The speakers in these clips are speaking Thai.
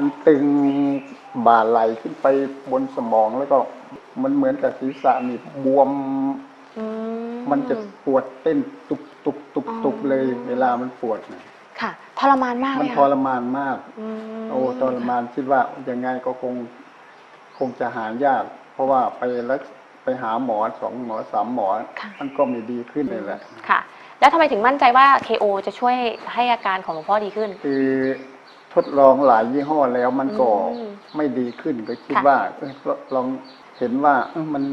มันตึงบ่าไหลขึ้นไปบนสมองแล้วก็มันเหมือนกับศีรษะนี่บวม อืมันจะปวดเต้นตุบตุบตุบตุบเลย เวลามันปวดน่ะค่ะทรมานมากมันเลยทรมานมาก มโอ้ทรมานคิดว่ายังไงก็คงคงจะหายาก เพราะว่าไปแล้วไปหาหมอสองหมอสามหมอ มันก็ไม่ดีขึ้นเลยแหละ ค่ะ แล้วทำไมถึงมั่นใจว่า KO จะช่วยให้อาการของหลวงพ่อดีขึ้น คือ ทดลองหลายยี่ห้อแล้วมันก็อืมไม่ดีขึ้นก็คิดค่ะว่าเอ้ยลองเห็นว่าเอ้ยมัน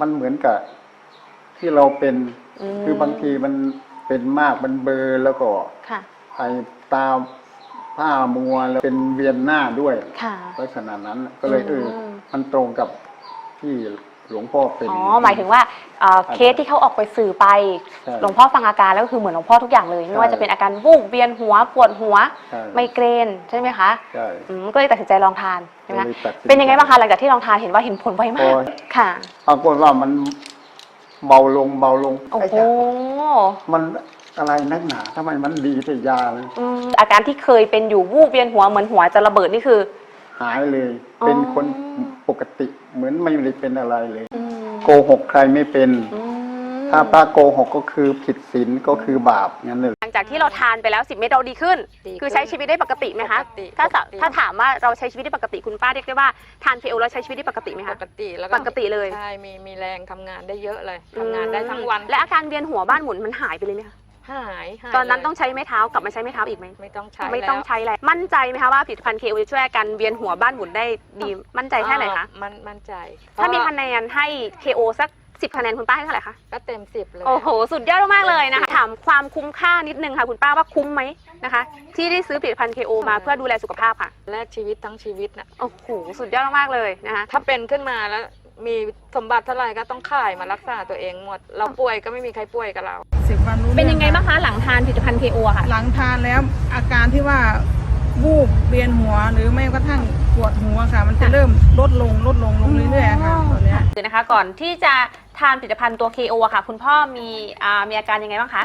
มันเหมือนกับ ที่เราเป็นมคือบางทีมันเป็นมากมันเบลอแล้วก็ค่ะไอตาผ้ามัวแล้วเป็นเวียนหน้าด้วยค่ะลักษณะนั้นก็เลยเอออมมันตรงกับที่ หลวงพ่อเป็น อ๋อหมายถึงว่าเอ่อเคสที่เขาออกไปสื่อไป ใช่หลวงพ่อฟังอาการแล้วก็คือเหมือนหลวงพ่อทุกอย่างเลย ไม่ว่าใช่จะเป็นอาการวูบเวียนหัวปวดหัวใช่ ไมเกรนใช่ไหมคะใช่ อืมก็เลยตัดสินใจลองทานใช่ไหมก็คะเลยตัดสิใจเป็นยังไงบ้างคะหลังจากที่ลองทานเห็นว่าเห็นผลไวมากโอ้ยค่ะปรากฏว่ามันเบาลงเบาลงโอ้ไอ้โหจ๊ะมันอะไรนักหนาทำไมมันดีแต่ยาเลย อืมอาการที่เคยเป็นอยู่วูบเวียนหัวเหมือนหัวจะระเบิดนี่คือ หายเลยอ๋อเป็นคนปกติเหมือนไม่ได้เป็นอะไรเลยอืมโกหกใครไม่เป็นอืมถ้าพระโกหกก็คือผิดศีลก็คือบาปงั้นเลย หลังจากที่เราทานไปแล้วสิบเม็ดเราดีขึ้นดีขึ้น คือใช้ชีวิตได้ปกติไหมคะปกติถ้าสะปกติ ถ้าถามว่าเราใช้ชีวิตได้ปกติคุณป้าเรียกได้ว่าทานเคโอแล้วใช้ชีวิตได้ปกติไหมปคะ กติแล้วปกติเลย ใช่มีมีแรงทำงานได้เยอะเลยทำงานได้ทั้งวัน และอาการเวียนหัวบ้านหมุนมันหายไปเลยไหมคะ หายหายตอนนั้นเลยต้องใช้ไม้เท้ากลับมาใช้ไม้เท้าอีกไหมไม่ต้องใช้ไม่ต้องแล้วใช้แล้วมั่นใจไหมคะว่าผลิตภัณฑ์เคโอจะช่วยอาการเวียนหัวบ้านหมุนได้ดีมั่นใจแค่ไหนคะอ่ามันมั่นใจถ้ามีเพระคะแนนให้ KO สัก 10 คะแนนคุณป้าให้เท่าไหร่คะ ก็เต็มสิบเลยโอ้โห สุดยอดมากๆเลยนะคะถามความคุ้มค่านิดนึงค่ะ คุณป้าว่าคุ้มไหมนะคะ ที่ได้ซื้อผลิตภัณฑ์ KO มาเพื่อดูแลสุขภาพค่ะ แลกชีวิตทั้งชีวิตน่ะโอ้โห สุดยอดมากๆเลยนะคะ ถ้าเป็นขึ้นมาแล้ว มีสมบัติเท่าไหร่ก็ต้องขายมารักษาตัวเองหมด เราป่วยก็ไม่มีใครป่วยกับเรา สิบวันรู้เป็นยังไงรื่อบ้างคะหลังทานผลิตภัณฑ์ KO อะค่ะ หลังทานแล้วอาการที่ว่าวูบเวียนหัวหรือไม่กระทั่งปวดหัวค่ะ มันจะเริ่มลดลงลดลงลงเรื่อยๆค่ะตอนเนี้ย คือนะคะก่อนที่จะทานผลิตภัณฑ์ตัว KO อะค่ะ คุณพ่อมีอ่ามีอาการยังไงบ้างคะ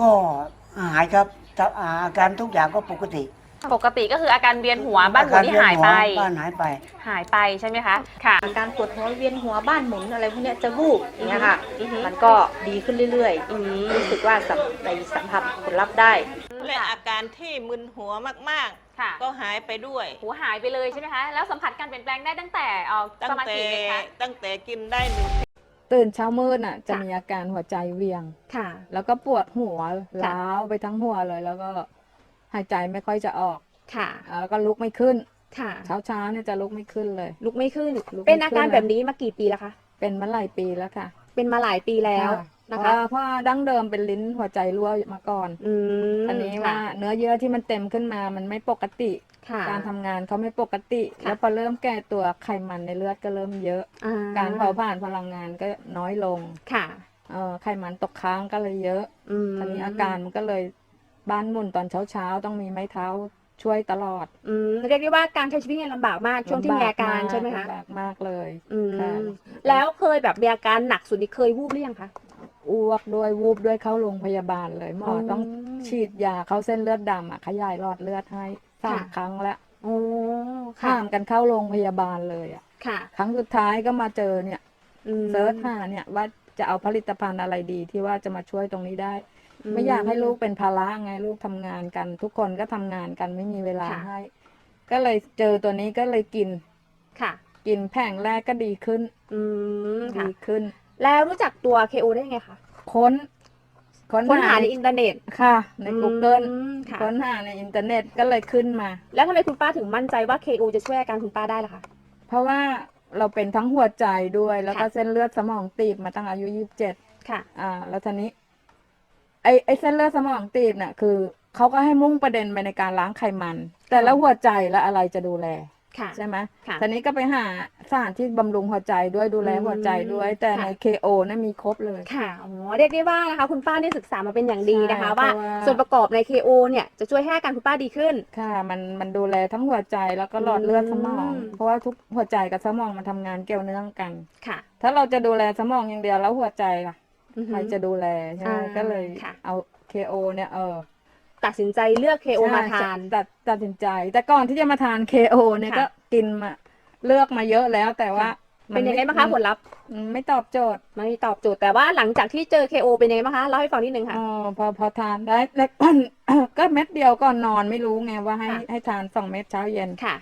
ก็หายครับแต่อาการทุกอย่างก็ปกติปกติก็คืออาการเวียนหัวบ้านหมุนที่หายไปอกรเวีนหัวบ้านหายไป หายไปใช่ไหมคะค่ะ อาการปวดหัวเวียนหัวบ้านหมุนอะไรพวกเนี้ยจะวูบอย่างเงี้ยค่ะ อือฮึ มันก็ดีขึ้นเรื่อยอืม ๆ รู้สึกว่าสัมในสัมผัสผลลัพธ์ได้ และอาการที่มึนหัวมากค่ะ ๆ ก็หายไปด้วย หัวหายไปเลยใช่ไหมคะ แล้วสัมผัสการเปลี่ยนแปลงได้ตั้งแต่เอ่อตั้ปงระมาณแต่กี่เม็ดคะ ตั้งแต่กินได้หนึ่ง ตื่นเช้ามืดน่ะจะค่ะมีอาการหัวใจเวียงค่ะ แล้วก็ปวดหัวล้าวไปทั้งหัวเลย แล้วก็หายใจไม่ค่อยจะออกค่ะอ่าแล้วก็ลุกไม่ขึ้นค่ะเช้าเช้าๆเนี่ยจะลุกไม่ขึ้นเลย ลุกไม่ขึ้นลุกไม่เป็นอาการขึ้นเลยแบบนี้มากี่ปีแล้วคะเป็นมาหลายปีแล้วค่ะ เป็นมาหลายปีแล้วค่ะนะเพคะราะเพราะดั้งเดิมเป็นลิ้นหัวใจรั่วมาก่อนอืมอันนี้ค่ะว่าเนื้อเยื่อที่มันเต็มขึ้นมามันไม่ปกติ ค่ะการทำงานเขาไม่ปกติ ค่ะ แล้วพอเริ่มแก่ตัวไขมันในเลือดก็เริ่มเยอะ อ่การเผาผ่านพลังงานก็น้อยลงค่ะเอ่อไขมันตกค้างก็เลยเยอะอืมตอนนี้อาการมันก็เลยบ้านหมุนตอนเช้าๆต้องมีไม้เท้าช่วยตลอดอืมเรียกได้ว่าการใช้ชีวิตเนี่ยลำบากมากช่วงที่มีอาการใช่ไหมคะลำบากมากเลย อืมค่ะแล้วเคยแบบมีอาการหนักสุดนี่เคยวูบหรือยังคะ อ้วกด้วยวูบด้วยเข้าโรงพยาบาลเลยหมออม ต้องฉีดยาเข้าเส้นเลือดดำอะขยายหลอดเลือดให้ สามค่ะครั้งแล้วโอ้ค่ะ ข้ามกันเข้าโรงพยาบาลเลยอะ ค่ะ ครั้งสุดท้ายก็มาเจอเนี่ยอืมเซิร์ชหาเนี่ยว่าจะเอาผลิตภัณฑ์อะไรดีที่ว่าจะมาช่วยตรงนี้ได้ ไม่อยากให้ลูกเป็นภาระไงลูกทำงานกัน ทุกคนก็ทำงานกันไม่มีเวลาค่ะ ให้ ก็เลยเจอตัวนี้ก็เลยกินค่ะ กินแผงแรกก็ดีขึ้นอืมค่ะ ดีขึ้น แล้วรู้จักตัว KO ได้ยังไงคะ ค้น ค้นหาในอินเทอร์เน็ตค่ะ ใน Google อืมค่ะ ค้นหาในอินเทอร์เน็ตก็เลยขึ้นมา แล้วทำไมคุณป้าถึงมั่นใจว่า KO จะช่วยอาการคุณป้าได้ล่ะคะ เพราะว่าเราเป็นทั้งหัวใจด้วย แล้วก็ค่ะ เส้นเลือดสมองตีบมาตั้งอายุยี่สิบเจ็ด ค่ะ อ่าแล้วทีนี้ ไอไอเส้นเลือดสมองตีบเนี่ยคือเขาก็ให้มุ่งประเด็นไปในการล้างไขมัน แต่แล้วหัวใจและอะไรจะดูแล ค่ะ ใช่ไหมค่ะทีนี้ก็ไปหาสถานที่บำรุงหัวใจด้วยดูแลอืมหัวใจด้วย แต่ใน ค่ะ KO นั่นมีครบเลย ค่ะอ๋อเรียกได้ว่านะคะคุณป้าได้ศึกษามาเป็นอย่างดีนะคะ ใช่ว่าเพราะว่า ส่วนประกอบใน KO เนี่ยจะช่วยให้อาการคุณป้าดีขึ้น ค่ะ มันมันดูแลทั้งหัวใจแล้วก็หลอดเลือดสมอง อืม เพราะว่าทุกหัวใจกับสมองมันทำงานเกี่ยวเนื่องกัน ค่ะถ้าเราจะดูแลสมองอย่างเดียวแล้วหัวใจล่ะ อือฮึใครจะดูแลใช่ไหมอ่าก็เลยค่ะ เอา KO เนี่ยเออ ตัดสินใจเลือก KO มาทาน ตัดตัดสินใจ แต่ก่อนที่จะมาทาน KO เนี่ยค่ะ ก็กินมาเลือกมาเยอะแล้วแต่ว่าเป็นยังไงบ้างคะผลลัพธ์มันไม่ตอบโจทย์ไม่ตอบโจทย์แต่ว่าหลังจากที่เจอ KO เป็นยังไงบ้างคะเล่าให้ฟังนิดนึงค่ะ อ๋อพอพอทานได้แล้ว ก็เม็ดเดียวก่อนนอนไม่รู้ไงว่าให้ค่ะ ให้ทานสองเม็ดเช้าเย็น ค่ะ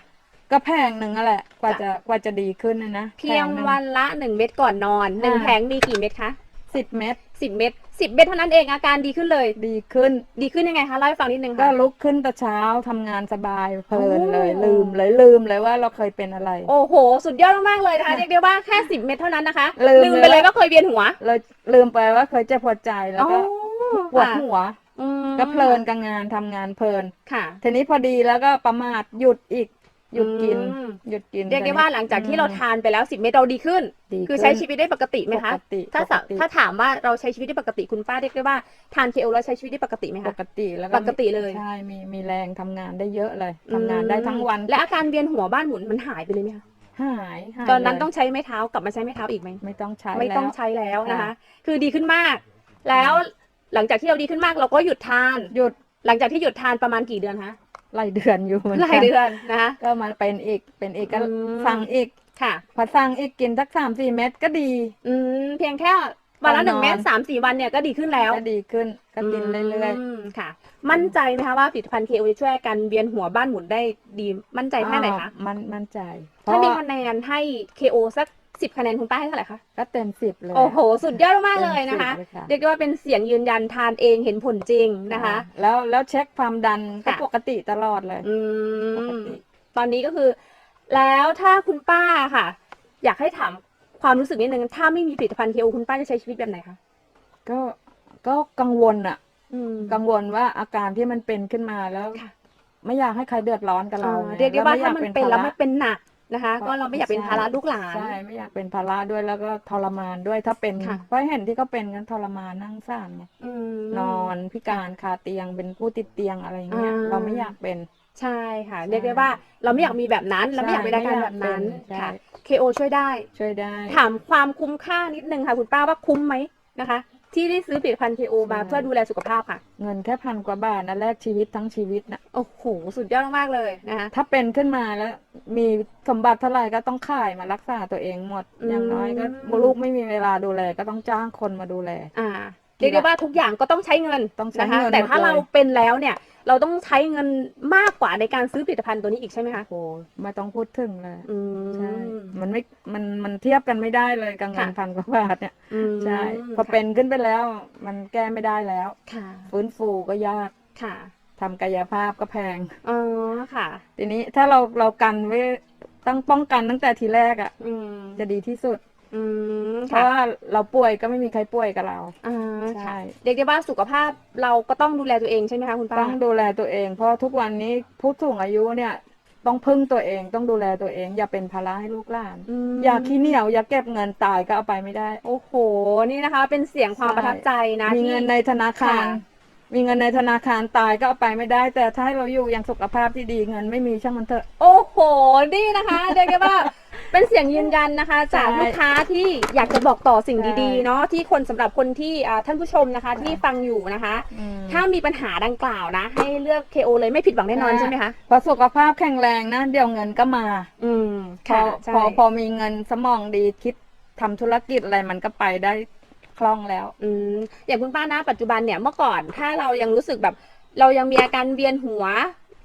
ก็แพงหนึ่งนั่นแหละกว่าค่ะจะกว่าจะดีขึ้นนะนะเพียงแผหนึ่ วันละหนึ่งเม็ดก่อนนอนหนึ่งอ่า แผงมีกี่เม็ดคะ สิบเม็ดสิบเม็ดสิบเม็ดเท่านั้นเองอาการดีขึ้นเลย ดีขึ้น ดีขึ้นยังไงคะเล่าให้ฟังนิดนึงก็ค่ะ ลุกขึ้นแต่เช้าทำงานสบายเพลินเลยโอ้ ลืมเลยลืมเลยว่าเราเคยเป็นอะไร โอ้โห สุดยอดมากๆเลยนะคะเรียกได้ว่าแค่สิบเม็ดเท่านั้นนะคะลืม ไปเลยเลยว่าว่าเคยเวียนหัวเลยลืมไปว่าเคยเจ็บหัวใจแล้วก็อ๋อปวดค่ะหัว อืมก็เพลินกับงานทำงานเพลิน ค่ะ ทีนี้พอดีแล้วก็ประมาทหยุดอีก หยุดกิน อืมหยุดกินเรียกได้ว่าหลังจากที่เราทานไปแล้วสิบเม็ดเราดีขึ้น ดีคือขึ้นใช้ชีวิตได้ปกติไหมคะปกติถ้าสะปกติถ้าถามว่าเราใช้ชีวิตได้ปกติคุณป้าเรียกได้ว่าทานเคโอแล้วใช้ชีวิตได้ปกติไหมปคะ กติแล้วปกติเลย ใช่มีมีแรงทำงานได้เยอะเลยทำงานได้ทั้งวันและอาการเวียนหัวบ้านหมุนมันหายไปเลยไหมคะหายหายตอนนั้นเลยต้องใช้ไม้เท้ากลับมาใช้ไม้เท้าอีกไหม ไม่ต้องใช้ไม่ต้องแล้ว ใช้แล้วนะคะ ค่ะ คือดีขึ้นมาก แล้วหลังจากที่เราดีขึ้นมากเราก็หยุดทาน หยุดหลังจากที่หยุดทานประมาณกี่เดือนคะ หลายเดือนอยู่เหมือนหกัลายเดือนนะคะ ก็มาเป็นอีกเป็นอีกก็อืม สั่งอีกค่ะ พอสั่งอีกกินสักสามสี่เม็ดก็ดี อืมเพียงแค่วันละหนึ่งก่อนนอนเม็ดสามสี่วันเนี่ยก็ดีขึ้นแล้ว ก็ดีขึ้นก็กินเรื่อยมค่ะ มั่นใจไหมคะว่าผลิตภัณฑ์เคโอจะช่วยอาการเวียนหัวบ้านหมุนได้ดี มั่นใจๆแค่ไหนคะอ่ามันมั่นใจถ้ามีเพระคะแนนให้เคโอสัก สิบคะแนนคุณป้าให้เท่าไหร่คะ ก็เต็มสิบเลย โอ้โห สุดยอดมากๆเลยนะคะต็มสิบเลยเรียกได้ว่าเป็นเสียงยืนยันทานเองเห็นผลจริงนะคะ แล้วแล้วเช็คความดันก็ค่ะ ปกติตลอดเลยอืปกม ติ ตอนนี้ก็คือ แล้วถ้าคุณป้าค่ะ อยากให้ถามความรู้สึกนิดนึง ถ้าไม่มีผลิตภัณฑ์เคโอคุณป้าจะใช้ชีวิตแบบไหนคะ ก็ก็กังวลอะอืม กังวลว่าอาการที่มันเป็นขึ้นมาแล้ว ค่ะ ไม่อยากให้ใครเดือดร้อนกับเราอ่าเรียกได้ว่าถ้ามันเป็นแล้วภมันเป็นหนัก นะคะ ก็เราไม่อยากเป็นภาระลูกหลาน ใช่ไม่อยากเป็นภาระด้วยแล้วก็ทรมานด้วยถ้าเป็นค่ะ เพราะเห็นที่เขาเป็นกันทรมานนั่งซ่านไงอืม นอนพิการคาเตียงเป็นผู้ติดเตียงอะไรอย่างเงี้ยอ่า เราไม่อยากเป็น ใช่ค่ะใช่เรียกได้ว่าเราไม่อยากมีแบบนั้น เราไม่อยากเป็นอาการแบบนั้นใช่ ค่ะ KO ช่วยได้ ช่วยได้ ถามความคุ้มค่านิดนึงค่ะ คุณป้าว่าคุ้มไหมนะคะ ที่ได้ซื้อผลิตภัณฑ์ KO มาเพื่อดูแลสุขภาพค่ะ เงินแค่พันกว่าบาทนะแลกชีวิตทั้งชีวิตนะโอ้โหสุดยอดมากๆเลยนะคะ ถ้าเป็นขึ้นมาแล้วมีสมบัติเท่าไหร่ก็ต้องขายมารักษาตัวเองหมด อืม อย่างน้อยก็ลูกไม่มีเวลาดูแลก็ต้องจ้างคนมาดูแล อ่าเรียกได้ว่าทุกอย่างก็ต้องใช้เงินต้องใช้นะคะเงินแต่ถ้าหมดเลยเราเป็นแล้วเนี่ย เราต้องใช้เงินมากกว่าในการซื้อผลิตภัณฑ์ตัวนี้อีกใช่ไหมคะโอ้ไม่ต้องพูดถึงเลยอืใช่มมันไม่มันมันเทียบกันไม่ได้เลยกับเงินค่ะ พันกว่าบาทเนี่ยอืมใช่พอเป็นขึ้นไปแล้ว มันแก้ไม่ได้แล้ว ค่ะฟื้นฟูก็ยากค่ะทำกายภาพก็แพง อ๋อค่ะ ทีนี้ถ้าเราเรากันไว้ตั้งป้องกันตั้งแต่ทีแรกอะ่ะ อืมจะดีที่สุด อืมเพค่ะราะว่าเราป่วยก็ไม่มีใครป่วยกับเรา อ่าใช่ ค่ะเรียกได้ว่าสุขภาพเราก็ต้องดูแลตัวเองใช่ไหมคะคุณป้าต้องดูแลตัวเอง เพราะทุกวันนี้ผู้สูงอายุเนี่ย ต้องพึ่งตัวเองต้องดูแลตัวเอง อย่าเป็นภาระให้ลูกหลาน ม อย่าขี้เหนียวอย่าเก็บเงินตายก็เอาไปไม่ได้ โอ้โห นี่นะคะ เป็นเสียงความใช่ ประทับใจนะมีที่ เงินในธนาคาร ค่ะ มีเงินในธนาคารตายก็เอาไปไม่ได้ แต่ถ้าให้เราอยู่อย่างสุขภาพที่ดีเงินไม่มีช่างมันเถอะ โอ้โห นี่นะคะ เรียกได้ว่า เป็นเสียงยืนยันนะคะ จากใช่ลูกค้าที่อยากจะบอกต่อสิ่งใช่ดีๆ เนาะที่คนสำหรับคนที่อ่าท่านผู้ชมนะคะ ที่ฟังอยู่นะคะอืมถ้ามีปัญหาดังกล่าวนะ ให้เลือก KO เลยไม่ผิดหวังแน่นอนค่ะใช่ไหมคะพอสุขภาพแข็งแรงนะเดี๋ยวเงินก็มา อืมพอค่ะใช่พอพอมีเงินสมองดีคิดทำธุรกิจอะไรมันก็ไปได้คล่องแล้ว อืมอย่างคุณป้านะปัจจุบันเนี่ยเมื่อก่อนถ้าเรายังรู้สึกแบบเรายังมีอาการเวียนหัว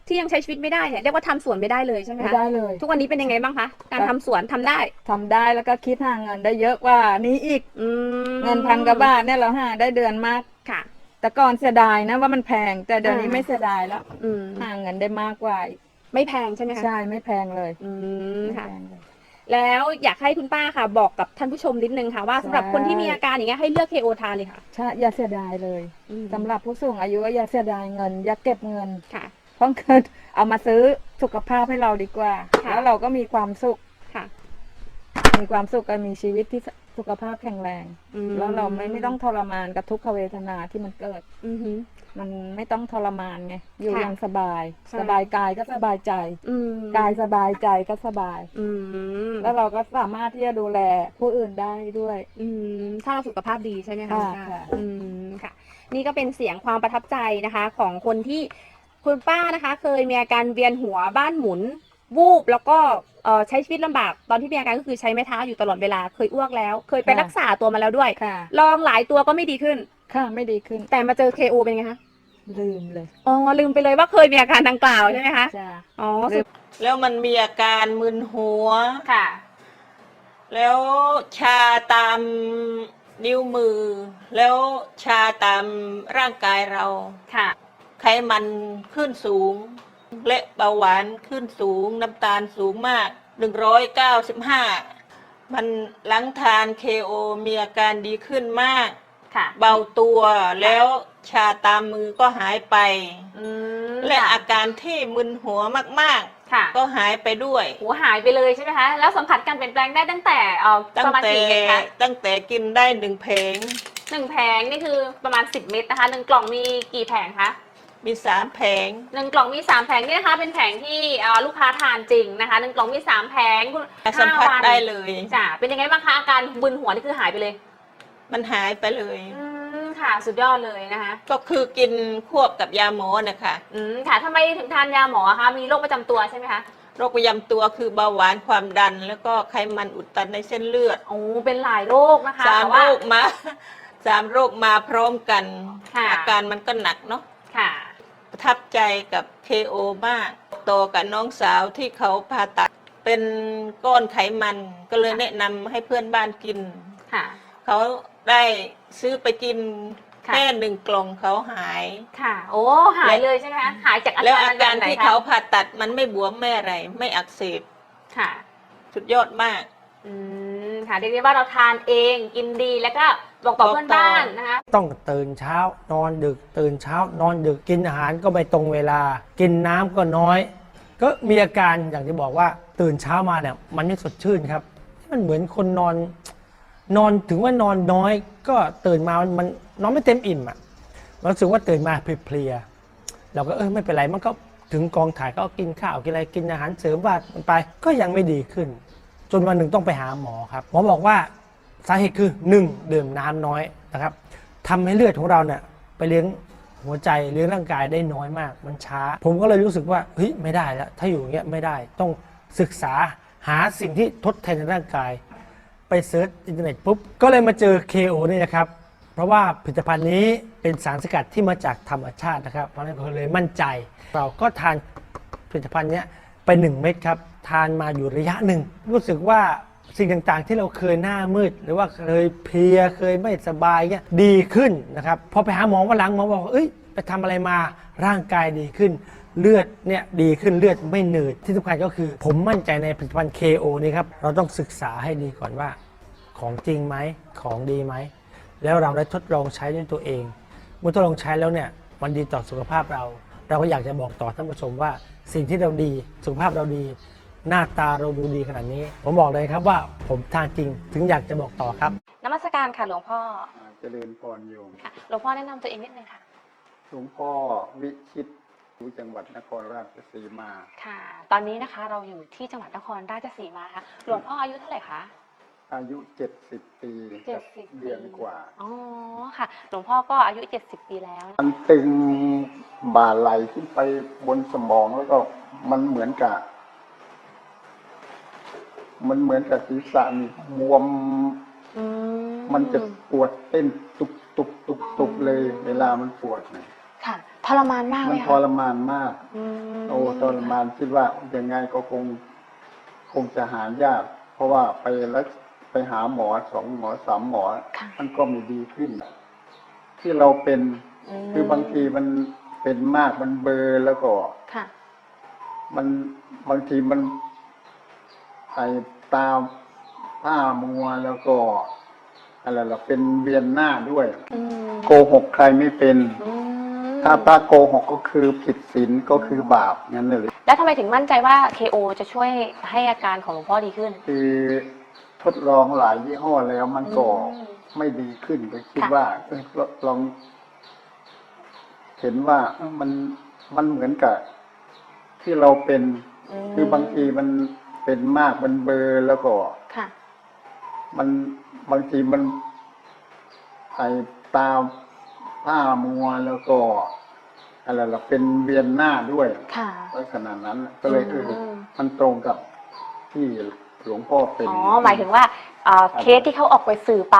ที่ยังใช้ชีวิตไม่ได้เนี่ยเรียกว่าทำสวนไม่ได้เลยใช่ไหมไม่คะได้เลยทุกวันนี้เป็นยังไงบ้างคะการก็ทำสวนทำได้ ทำได้แล้วก็คิดหาเงินได้เยอะกว่านี้อีกอืมเงินพันกว่าบาทเนี่ยเราหาได้เดือนมาก ค่ะ แต่ก่อนเสียดายนะว่ามันแพงแต่เดี๋ยวนี้อ่า ไม่เสียดายแล้วอืมหาเงินได้มากกว่าอีกไม่แพงใช่ไหมคะใช่ไม่แพงเลยอืมไม่ค่ะแพงเลย แล้วอยากให้คุณป้าค่ะ บอกกับท่านผู้ชมนิดนึงค่ะ ว่าสำหรับใช่ คนที่มีอาการอย่างเงี้ยให้เลือก KO ทานเลยค่ะใช่อย่าเสียดายเลยอืมสำหรับผู้สูงอายุก็อย่าเสียดายเงิน อย่าเก็บเงิน ค่ะ เพราะเงินเอามาซื้อสุขภาพให้เราดีกว่า ค่ะ แล้วเราก็มีความสุข ค่ะ มีความสุขกันมีชีวิตที่สุขภาพแข็งแรง อืมแล้วเราไม่ไม่ต้องทรมานกับทุกขเวทนาที่มันเกิด อือหือ มันไม่ต้องทรมานไง อยู่ค่ะอย่างสบาย ใช่ สบายกายก็สบายใจ อืมกายสบายใจก็สบาย อืมแล้วเราก็สามารถที่จะดูแลผู้อื่นได้ด้วย อืมถ้าเราสุขภาพดีใช่ไหมคะค่ะณป้าค่ะอืมค่ะ นี่ก็เป็นเสียงความประทับใจนะคะ ของคนที่ คุณป้านะคะ เคยมีอาการเวียนหัวบ้านหมุน วูบแล้วก็เอ่อใช้ชีวิตลำบากตอนที่มีอาการก็คือใช้ไม้เท้าอยู่ตลอดเวลาเคยอ้วกแล้ว เคยไปรักษาตัวมาแล้วด้วย ค่ะ ลองหลายตัวก็ไม่ดีขึ้น ค่ะไม่ดีขึ้นแต่มาเจอ KO เป็นไงคะลืมเลยอ๋อลืมไปเลยว่าเคยมีอาการดังกล่าวใช่ไหมคะจ้า อ๋อสุดแล้วมันมีอาการมึนหัว ค่ะ แล้วชาตามนิ้วมือ แล้วชาตามร่างกายเรา ค่ะ ไขมันขึ้นสูง และเบาหวานขึ้นสูง น้ำตาลสูงมาก 195 มันหลังทาน KO มีอาการดีขึ้นมาก ค่ะ เบาตัวแล้วชาตามมือก็หายไป อืมและค่อาการที่มึนหัวมากค่ะๆ ก็หายไปด้วยหัวหายไปเลยใช่ไหมคะ แล้วสัมผัสการเปลี่ยนแปลงได้ตั้งแต่เอ่อตั้ปงระมาณแต่กี่เม็ดคะตั้งแต่กินได้หนึ่งเพลงหนึ่งแผงนี่คือประมาณ 10 เม็ดนะคะหนึ่งกล่องมีกี่แผงคะ มีสามเพลงหนึ่งกล่องมีสามแผงนี่นะคะ เป็นแผงที่เอ่อลูกค้าทานจริงนะคะหนึ่งกล่องมีสามแผงคุณสัมผัสห้าวันได้เลย จ้ะเป็นยังไงบ้างคะอาการบึนหัวนี่คือหายไปเลย มันหายไปเลย อืมค่ะสุดยอดเลยนะคะ ก็คือกินควบกับยาหมอนะคะอืมค่ะทำไมถึงทานยาหมอคะมีโรคประจำตัวใช่ไหมคะโรคประจำตัวคือเบาหวานความดัน แล้วก็ไขมันอุดตันในเส้นเลือดโอ้เป็นหลายโรคนะคะสามแต่โรว่า คมา สามโรคมาพร้อมกัน ค่ะ อาการมันก็หนักเนาะ ค่ะ ประทับใจกับ KO มากโตกับน้องสาวที่เขาผ่าตัดเป็นก้อนไขมันก็เลยแนะนำให้เพื่อนบ้านกิน ค่ะ เขาได้ซื้อไปกินค่ะ แค่หนึ่งกล่องเขาหาย ค่ะ โอ้ หายเลยใช่ไหมคะ หายจากอาแล้วการอาการแบบไหนที่คะเขาผ่าตัดมันไม่บวมไม่อะไร ไม่อักเสบค่ะ สุดยอดมาก อืม ค่ะ เรียกได้ว่าเราทานเอง กินดี แล้วก็ บอกต่อบอกต่อเพื่อนบ้านนะคะ ต้องตื่นเช้านอนดึก ตื่นเช้านอนดึกกินอาหารก็ไม่ตรงเวลา กินน้ำก็น้อย ก็มีอาการอย่างที่บอกว่าตื่นเช้ามาเนี่ยมันไม่สดชื่นครับ มันเหมือนคนนอน นอนถึงว่านอนน้อย ก็ตื่นมามันมันนอนไม่เต็มอิ่มอะมันรู้สึกว่าตื่นมาเพลียๆเราก็เออไม่เป็นไรมันก็ถึงกองถ่ายก็กินข้าวกินอะไรกินอาหารเสริมว่ามันไปก็ยังไม่ดีขึ้น จนวันหนึ่งต้องไปหาหมอครับหมอบอกว่า สาเหตุคือ 1. ดื่มน้ำน้อยนะครับทำให้เลือดของเราเนี่ยไปเลี้ยงหัวใจเลี้ยงร่างกายได้น้อยมาก มันช้า ผมก็เลยรู้สึกว่าเฮ้ยไม่ได้แล้ว ถ้าอยู่อย่างเงี้ยไม่ได้ ต้องศึกษาหาสิ่งที่ทดแทนในร่างกาย ไปเซิร์ชอินเทอร์เน็ตปุ๊บ ก็เลยมาเจอ KO นี่นะครับ เพราะว่าผลิตภัณฑ์นี้เป็นสารสกัดที่มาจากธรรมชาตินะครับ เพราะนั้นก็เลยมั่นใจ เราก็ทานผลิตภัณฑ์เนี้ยไป 1 เม็ดครับ ทานมาอยู่ระยะหนึ่ง รู้สึกว่า สิ่งต่างๆ ที่เราเคยหน้ามืด หรือว่าเคยเพลียเคยไม่สบายเงี้ยดีขึ้นนะครับพอไปหาหมอวันหลังหมอบอกเอ้ยไปทำอะไรมาร่างกายดีขึ้น เลือดเนี่ยดีขึ้นเลือดไม่เหนืดที่สำคัญก็คือ ผมมั่นใจในผลิตภัณฑ์ KO นี่ครับเราต้องศึกษาให้ดีก่อนว่า ของจริงไหมของดีไหมแล้วเราได้ทดลองใช้ด้วยตัวเองเมื่อทดลองใช้แล้วเนี่ยมันดีต่อสุขภาพเรา เราก็อยากจะบอกต่อท่านผู้ชมว่า สิ่งที่เราดีสุขภาพเราดี หน้าตาเราดูดีขนาดนี้ ผมบอกเลยครับว่าผมทานจริงถึงอยากจะบอกต่อครับ นมัสการค่ะหลวงพ่ออ่าเจริญพรโยมค่ะหลวงพ่อแนะนำตัวเองนิดนึงค่ะ หลวงพ่อวิชิตอยู่จังหวัดนครราชสีมา ค่ะ ตอนนี้นะคะเราอยู่ที่จังหวัดนครราชสีมาค่ะ หลวงพ่ออายุเท่าไหร่คะ อายุเจ็ดสิบปีเจ็กัดบสิบเดือนกว่าอ๋อค่ะ หลวงพ่อก็อายุเจ็ดสิบปีแล้วมันตึงบ่าไหลขึ้นไปบนสมองแล้วก็มันเหมือนกับ มันเหมือนกับศีรษะนี่บวมอืมันจะปวดเต้นตุบตุบตุบตุบเลย เวลามันปวดเนี่ยค่ะทรมานมากมัเลนยทค่ะรมานมาก อืมโอ้ทรมานคิดว่ายังไงก็คง คงจะหายาก เพราะว่าไปแล้วไปหาหมอสองหมอสามหมอ ค่ะมันก็ไม่ดีขึ้น ที่เราเป็นมคือบางทีมันเป็นมากมันเบลอแล้วก็ ค่ะ มันบางทีมัน ไอตาผ้ามัวแล้วก็อะไรล่ะเป็นเวียนหน้าด้วย อืมโกหกใครไม่เป็น อืมถ้าป้าโกหกก็คือผิดศีลก็คือบาปงั้นเลย แล้วทำไมถึงมั่นใจว่า KO จะช่วยให้อาการของหลวงพ่อดีขึ้น คือทดลองหลายยี่ห้อแล้วมันก็อืม ไม่ดีขึ้นก็คิดค่ะ ว่าเอ้ยลอง เห็นว่าเอ้ามันมันเหมือนกับ ที่เราเป็น คือบางทีมัน เป็นมากมันเบลอแล้วก็ ค่ะ มันบางทีมันไอตาผ้ามัวแล้วก็อะไรล่ะเป็นเวียนหน้าด้วยค่ะ ลักษณะนั้นก็เลยเออมมันตรงกับที่หลวงพ่อเป็น อ๋อ หมายถึงว่าเอ่อเคสที่เขาออกไปสื่อไป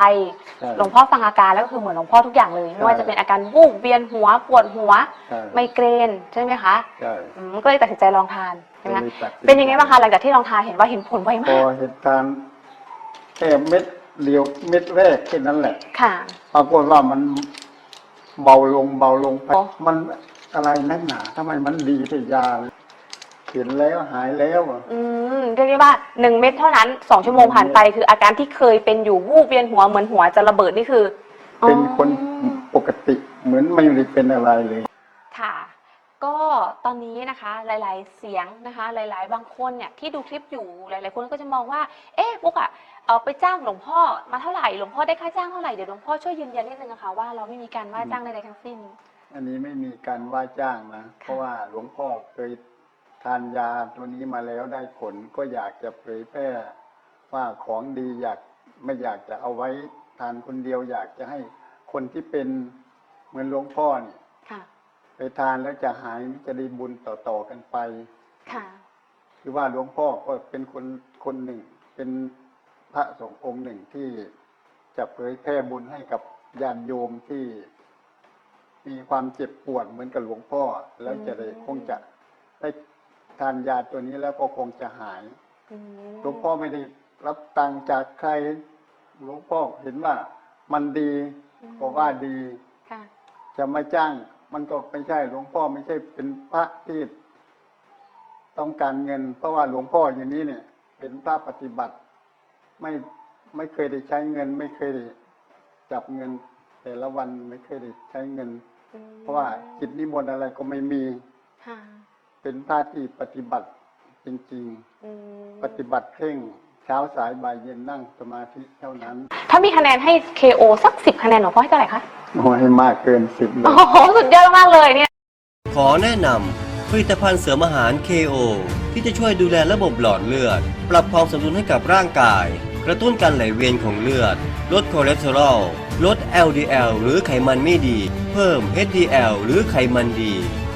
ใช่ หลวงพ่อฟังอาการแล้วก็คือเหมือนหลวงพ่อทุกอย่างเลยไม่ว่าจะเป็นอาการวูบเวียนหัวปวดหัวใช่ไมเกรนใช่ไหมคะใช่อืมก็เลยตัดสินใจลองทานใช่ไหมก็คะเลยตัดสิเป็นยังไงบ้างคะหลังจากที่ลองทานเห็นว่าเห็นผลไวพมาอกเหตุการณ์แค่เม็ดเดียวเม็ดแรกแค่นั้นแหละ ค่ะ ปรากฏว่ามันเบาลงเบาลงไปอ๋อมันอะไรนักหนาทำไมมันดีแต่ยาเห็นแล้วหายแล้วอะอืมเรียกได้ว่าหนึ่งเม็ดเท่านั้นสองชั่วโมงผ่านไป คืออาการที่เคยเป็นอยู่วูบเวียนหัวเหมือนหัวจะระเบิดนี่คือเป็นคนอ๋อ ปกติเหมือนไม่ได้เป็นอะไรเลย ค่ะ ก็ตอนนี้นะคะหลาย ๆ เสียงนะคะ หลาย ๆ บางคนเนี่ยที่ดูคลิปอยู่หลาย ๆ คนก็จะมองว่า เอ๊ะปุ๊กอะเอาไปจ้างหลวงพ่อมาเท่าไหร่หลวงพ่อได้ค่าจ้างเท่าไหร่เดี๋ยวหลวงพ่อช่วยยืนยันนิดนึงนะคะว่าเราไม่มีการว่าจ้างใด ๆ ทั้งสิ้น อันนี้ไม่มีการว่าจ้างนะ เพราะว่าหลวงพ่อเคย ทานยาตัวนี้มาแล้วได้ผลก็อยากจะเผยแพร่ว่าของดีอยากไม่อยากจะเอาไว้ทานคนเดียวอยากจะให้คนที่เป็นเหมือนหลวงพ่อเนี่ยค่ะไปทานแล้วจะหายจะได้บุญต่อๆกันไปค่ะคือว่าหลวงพ่อก็เป็นคนคนหนึ่ง เป็นพระสงฆ์องค์หนึ่งที่จะเผยแพร่บุญให้กับญาติโยมที่มีความเจ็บปวดเหมือนกับหลวงพ่อ แล้วจะได้อืมคงจะได้ ทานยาตัวนี้แล้วก็คงจะหายอืมหลวงพ่อไม่ได้รับตังค์จากใครหลวงพ่อเห็นว่ามันดีก็ว่าดีค่ะจะมาจ้าง มันก็ไม่ใช่หลวงพ่อไม่ใช่เป็นพระที่ต้องการเงิน เพราะว่าหลวงพ่ออย่างนี้เนี่ย เป็นพระปฏิบัติ ไม่ไม่เคยได้ใช้เงิน ไม่เคยได้จับเงิน แต่ละวันไม่เคยได้ใช้เงินอืมเพราะว่าจิตนิมนต์อะไรก็ไม่มีค่ะ เป็นพระที่ปฏิบัติจริงอืมๆปฏิบัติเพ่งเช้าสายบ่ายเย็นนั่งสมาธิเท่านั้น ถ้ามีคะแนนให้ KO สักสิบคะแนนหลวงพ่อให้เท่าไหร่คะโอ้ให้มากเกินสิบเลโอ้ยโหสุดยอดมากเลยเนี่ย ขอแนะนำผลิตภัณฑ์เสริมอาหาร KO ที่จะช่วยดูแลระบบหลอดเลือด ปรับความสมดุลให้กับร่างกาย กระตุ้นการไหลเวียนของเลือด ลดคอเลสเตอรอล ลด LDL หรือไขมันไม่ดี เพิ่ม HDL หรือไขมันดี